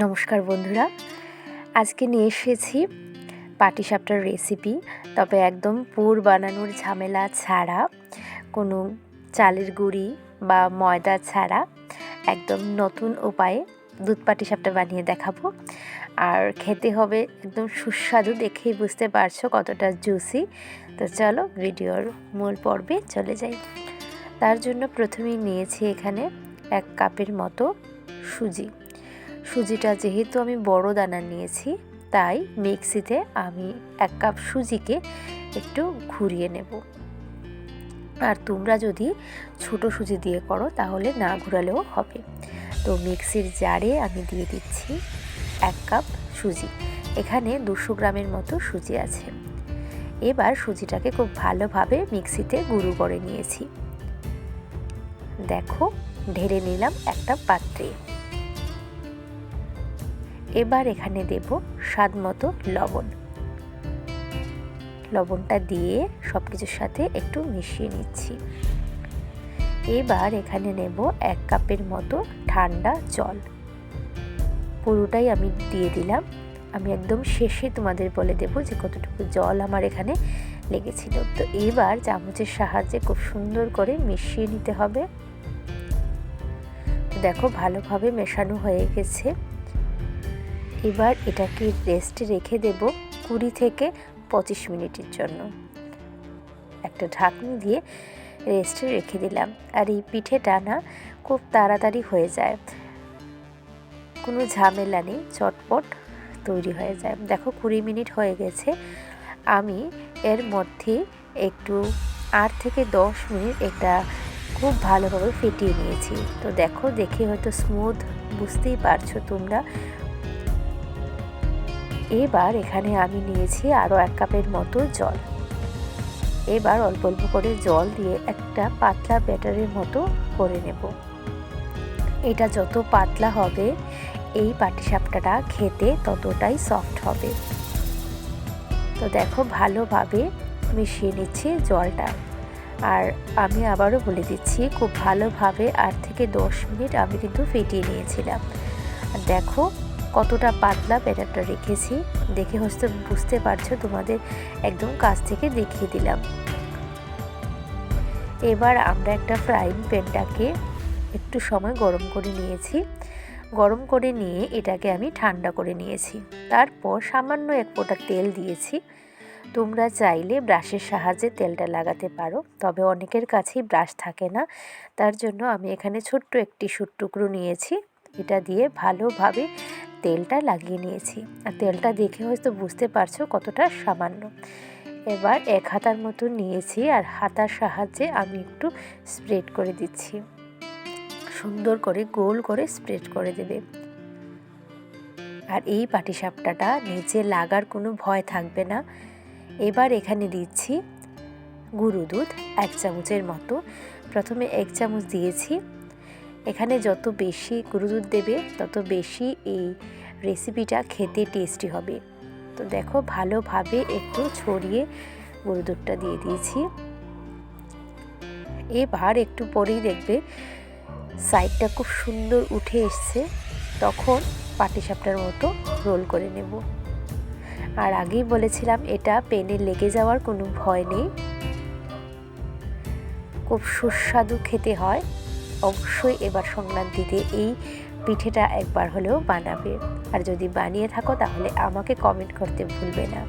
নমস্কার বন্ধুরা। আজকে নিয়ে এসেছি পাটিসাপটার রেসিপি তবে একদম পুর বানানোর ঝামেলা ছাড়া, কোনো চালের গুঁড়ি বা ময়দা ছাড়া একদম নতুন উপায়ে দুধ পাটিসাপটা বানিয়ে দেখাবো। আর খেতে হবে একদম সুস্বাদু দেখেই বুঝতে পারছ কতটা জুসি তো চলো ভিডিওর মূল পর্বে চলে যাই। তার জন্য প্রথমেই নিয়েছি এখানে এক কাপের মতো সুজি। সুজিটা যেহেতু আমি বড় দানা নিয়েছি, তাই মিক্সিতে আমি এক কাপ সুজিকে একটু ঘুরিয়ে নেব। আর তোমরা যদি ছোট সুজি দিয়ে করো, তাহলে না ঘুরালেও হবে। তো মিক্সির জারে আমি দিয়ে দিচ্ছি এক কাপ সুজি। এখানে দুশো গ্রামের মতো সুজি আছে। এবার সুজিটাকে খুব ভালোভাবে মিক্সিতে গুঁড়ো করে নিয়েছি। দেখো, ঢেলে নিলাম একটা পাত্রে। এবার এখানে দেব স্বাদ মতো লবণ। লবণটা দিয়ে সব কিছুর সাথে একটু মিশিয়ে নিচ্ছি। এবার এখানে নেব এক কাপের মতো ঠান্ডা জল। পুরোটাই আমি দিয়ে দিলাম। আমি একদম শেষে তোমাদের বলে দেব যে কতটুকু জল আমার এখানে লেগেছিল। তো এবার চামচের সাহায্যে খুব সুন্দর করে মিশিয়ে নিতে হবে। দেখো ভালোভাবে মেশানো হয়ে গেছে। এবার এটাকে রেস্টে রেখে দেব কুড়ি থেকে পঁচিশ মিনিটের জন্য। একটা ঢাকনি দিয়ে রেস্টে রেখে দিলাম। আর এই পিঠে টানা খুব তাড়াতাড়ি হয়ে যায়। কোনো ঝামেলা নেই, চটপট তৈরি হয়ে যায়। দেখো কুড়ি মিনিট হয়ে গেছে। আমি এর মধ্যে একটু আট থেকে দশ মিনিট এটা খুব ভালোভাবে ফেটিয়ে নিয়েছি। তো দেখো দেখে হয়তো স্মুথ বুঝতেই পারছ তোমরা। এবার এখানে আমি নিয়েছি আরও এক কাপের মতো জল। এবার অল্প অল্প করে জল দিয়ে একটা পাতলা ব্যাটারের মতো করে নেব। এটা যত পাতলা হবে, এই পাটিসাপটাটা খেতে ততটাই সফট হবে। তো দেখো, ভালোভাবে মিশিয়ে নিচ্ছি জলটা। আর আমি আবারও বলে দিচ্ছি, খুব ভালোভাবে আট থেকে দশ মিনিট আমি কিন্তু ফেটিয়ে নিয়েছিলাম। দেখো কতটা পাতলা ব্যাটারটা রেখেছি, দেখে হয়তো বুঝতে পারছ, তোমাদের একদম কাছ থেকে দেখিয়ে দিলাম। এবার আমরা একটা ফ্রাইং প্যানটাকে একটু সময় গরম করে নিয়েছি। গরম করে নিয়ে এটাকে আমি ঠান্ডা করে নিয়েছি। তারপর সামান্য এক ফোঁটা তেল দিয়েছি। তোমরা চাইলে ব্রাশের সাহায্যে তেলটা লাগাতে পারো, তবে অনেকের কাছেই ব্রাশ থাকে না। তার জন্য আমি এখানে ছোট্ট একটি সুট টুকরো নিয়েছি। এটা দিয়ে ভালোভাবে তেলটা লাগিয়ে নিয়েছি। আর তেলটা দেখে হয়তো বুঝতে পারছ কতটা সামান্য। এবার এক হাতার মতো নিয়েছি আর হাতার সাহায্যে আমি একটু স্প্রেড করে দিচ্ছি। সুন্দর করে গোল করে স্প্রেড করে দেবে। আর এই পাটিসাপটাটা নিচে লাগার কোনো ভয় থাকবে না। এবার এখানে দিচ্ছি গুঁড়ো দুধ এক চামচের মতো। প্রথমে এক চামচ দিয়েছি। এখানে যত বেশি গুঁড়ো দুধ দেবে, তত বেশি এই রেসিপিটা খেতে টেস্টি হবে। তো দেখো, ভালোভাবে একটু ছড়িয়ে গুঁড়ো দুধটা দিয়ে দিয়েছি। এবার একটু পরেই দেখবে সাইডটা খুব সুন্দর উঠে এসছে। তখন পাটিসাপটার মতো রোল করে নেব। আর আগেই বলেছিলাম, এটা পেনে লেগে যাওয়ার কোনো ভয় নেই। খুব সুস্বাদু খেতে হয়। অবশ্যই এবার সংক্রান্তিতে এই পিঠেটা একবার হলেও বানাবে। আর যদি বানিয়ে থাকো তাহলে আমাকে কমেন্ট করতে ভুলবে না।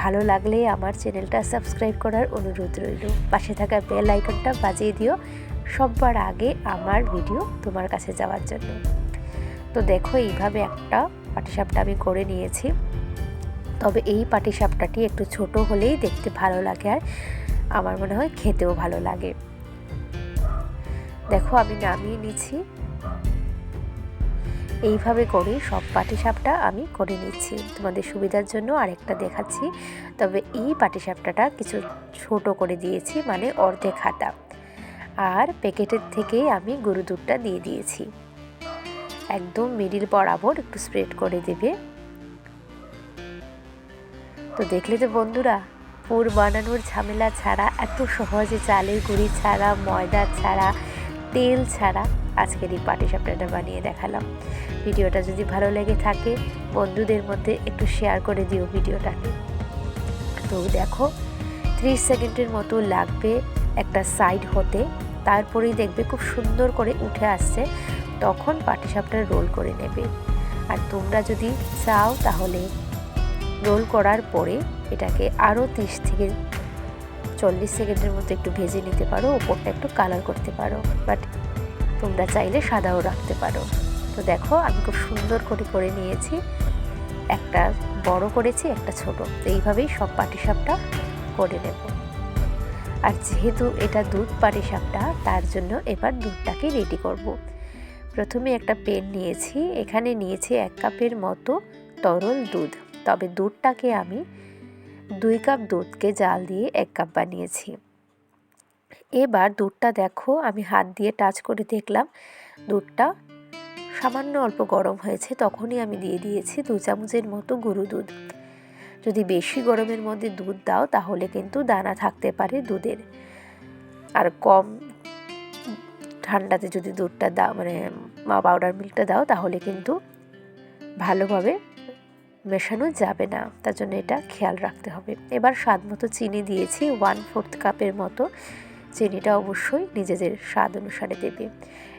ভালো লাগলে আমার চ্যানেলটা সাবস্ক্রাইব করার অনুরোধ রইল। পাশে থাকা বেল আইকনটা বাজিয়ে দিও সববার আগে আমার ভিডিও তোমার কাছে যাওয়ার জন্য। তো দেখো এইভাবে একটা পাটিসাপটা আমি করে নিয়েছি। তবে এই পাটিসাপটাটি একটু ছোট হলেই দেখতে ভালো লাগে আর আমার মনে হয় খেতেও ভালো লাগে। দেখো, আমি নামিয়ে নিচ্ছি। এইভাবে করে সব পাটিসাপটা আমি করে নিচ্ছি। তোমাদের সুবিধার জন্য আরেকটা দেখাচ্ছি। তবে এই পাটিসাপটাটা কিছু ছোট করে দিয়েছি মানে অর্ধেক হাতা। আর প্যাকেটের থেকেই আমি গরু দুধটা দিয়ে দিয়েছি। একদম মিডিল বরাবর একটু স্প্রেড করে দেবে। তো দেখলে তো বন্ধুরা, পুর বানানোর ঝামেলা ছাড়া, এত সহজে চালের গুঁড়ি ছাড়া ময়দা ছাড়া তেল ছাড়া আজকের এই পাটিসাপটাটা বানিয়ে দেখালাম। ভিডিওটা যদি ভালো লেগে থাকে, বন্ধুদের মধ্যে একটু শেয়ার করে দিও ভিডিওটাকে। তো দেখো, ত্রিশ সেকেন্ডের মতো লাগবে একটা সাইড হতে, তারপরেই দেখবে খুব সুন্দর করে উঠে আসছে। তখন পাটিসাপটা রোল করে নেবে। আর তোমরা যদি চাও তাহলে রোল করার পরে এটাকে আরও তিরিশ থেকে চল্লিশ সেকেন্ডের মতো একটু ভেজে নিতে পারো, ওপরটা একটু কালার করতে পারো বাট তোমরা চাইলে সাদাও রাখতে পারো। তো দেখো, আমি খুব সুন্দর করে করে নিয়েছি। একটা বড় করেছি, একটা ছোট। তো এইভাবেই সব পাটিসাপটা করে নেব। আর যেহেতু এটা দুধ পাটিসাপটা, তার জন্য এবার দুধটাকে রেডি করব। প্রথমে একটা পেন নিয়েছি। এখানে নিয়েছি এক কাপের মতো তরল দুধ। তবে দুধটাকে আমি দুই কাপ দুধকে জাল দিয়ে এক কাপ বানিয়েছি। এবার দুধটা দেখো, আমি হাত দিয়ে টাচ করে দেখলাম দুধটা সামান্য অল্প গরম হয়েছে, তখনই আমি দিয়ে দিয়েছি দু চামচের মতো গরু দুধ। যদি বেশি গরমের মধ্যে দুধ দাও, তাহলে কিন্তু দানা থাকতে পারে দুধের। আর কম ঠান্ডাতে যদি দুধটা দাও মানে পাউডার মিল্কটা দাও, তাহলে কিন্তু ভালোভাবে মেশানো যাবে না। তার জন্য এটা খেয়াল রাখতে হবে। এবার স্বাদ মতো চিনি দিয়েছি। ওয়ান ফোর্থ কাপের মতো চিনিটা অবশ্যই নিজেদের স্বাদ অনুসারে দেবে।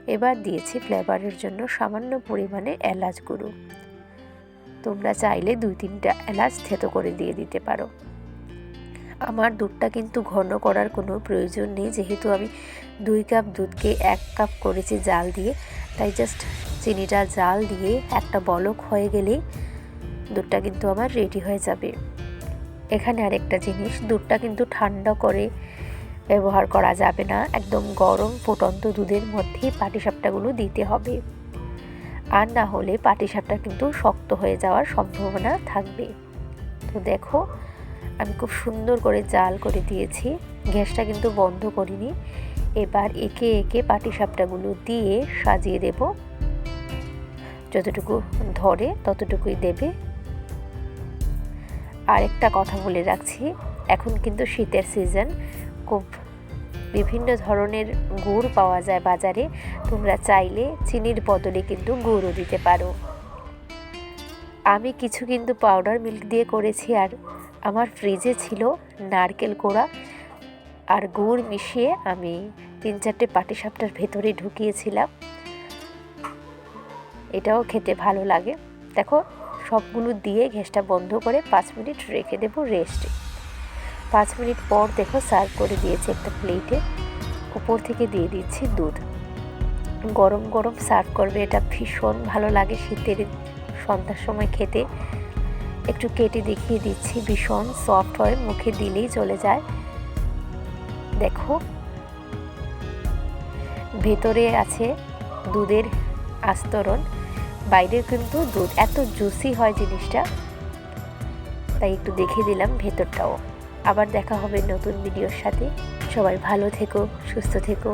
এবার দিয়েছি ফ্লেভারের জন্য সামান্য পরিমাণে এলাচ গুঁড়ো। তোমরা চাইলে দুই তিনটা এলাচ থেতো করে দিয়ে দিতে পারো। আমার দুধটা কিন্তু ঘন করার কোনো প্রয়োজন নেই। যেহেতু আমি দুই কাপ দুধকে এক কাপ করেছি জাল দিয়ে, তাই জাস্ট চিনিটা জাল দিয়ে একটা বলক হয়ে গেলেই দুধটা কিন্তু আমার রেডি হয়ে যাবে। এখানে আরেকটা জিনিস, দুধটা কিন্তু ঠান্ডা করে ব্যবহার করা যাবে না। একদম গরম, ফুটন্ত দুধের মধ্যেই পাটিসাপটাগুলো দিতে হবে। আর না হলে পাটিসাপটা কিন্তু শক্ত হয়ে যাওয়ার সম্ভাবনা থাকবে। তো দেখো, আমি খুব সুন্দর করে জাল করে দিয়েছি। গ্যাসটা কিন্তু বন্ধ করিনি। এবার একে একে পাটিসাপটাগুলো দিয়ে সাজিয়ে দেব। যতটুকু ধরে ততটুকুই দেবে। আরেকটা কথা বলে রাখছি। এখন কিন্তু শীতের সিজন খুব বিভিন্ন ধরনের গুড় পাওয়া যায় বাজারে। তোমরা চাইলে চিনির বদলে কিন্তু গুড়ও দিতে পারো। আমি কিছু কিন্তু পাউডার মিল্ক দিয়ে করেছি আর আমার ফ্রিজে ছিল নারকেল কোড়া। আর গুড় মিশিয়ে আমি তিন চারটে পাটিসাপটার ভেতরে ঢুকিয়েছিলাম। এটাও খেতে ভালো লাগে। দেখো সবগুলো দিয়ে গ্যাসটা বন্ধ করে পাঁচ মিনিট রেখে দেবো রেস্টে। পাঁচ মিনিট পর দেখো সার্ভ করে দিয়েছি একটা প্লেটে। উপর থেকে দিয়ে দিচ্ছি দুধ। গরম গরম সার্ভ করবে, এটা ভীষণ ভালো লাগে শীতের সন্ধ্যার সময় খেতে। একটু কেটে দেখিয়ে দিচ্ছি, ভীষণ সফট হয়, মুখে দিলেই চলে যায়। দেখো। ভেতরে আছে দুধের আস্তরণ। বাইরের কিন্তু দুধ এত জুসি হয় জিনিসটা। তাই একটু দেখে দিলাম ভেতরটাও। আবার দেখা হবে নতুন ভিডিওর সাথে। সবাই ভালো থেকো, সুস্থ থেকো।